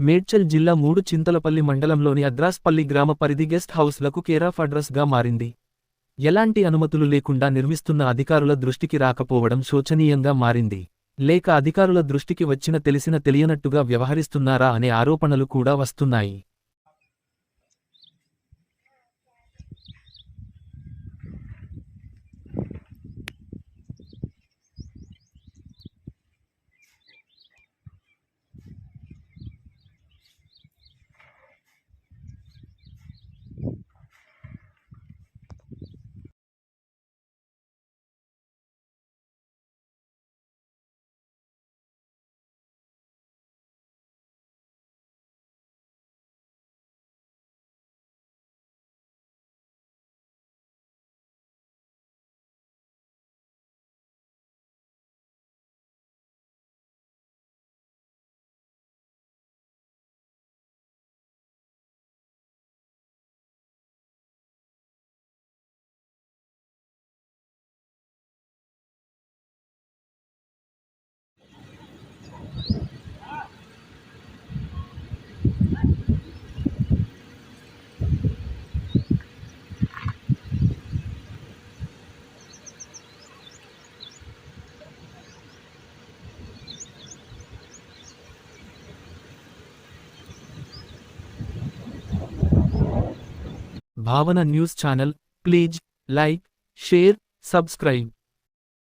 మేడ్చల్ జిల్లా మూడు చింతలపల్లి మండలంలోని అద్రాస్పల్లి గ్రామ పరిధి గెస్ట్ హౌస్లకు కేరాఫ్ అడ్రస్గా మారింది. ఎలాంటి అనుమతులు లేకుండా నిర్మిస్తున్న అధికారుల దృష్టికి రాకపోవడం శోచనీయంగా మారింది. లేక అధికారుల దృష్టికి వచ్చిన తెలిసిన తెలియనట్టుగా వ్యవహరిస్తున్నారా అనే ఆరోపణలు కూడా వస్తున్నాయి. Bhavana news channel. Please like share subscribe.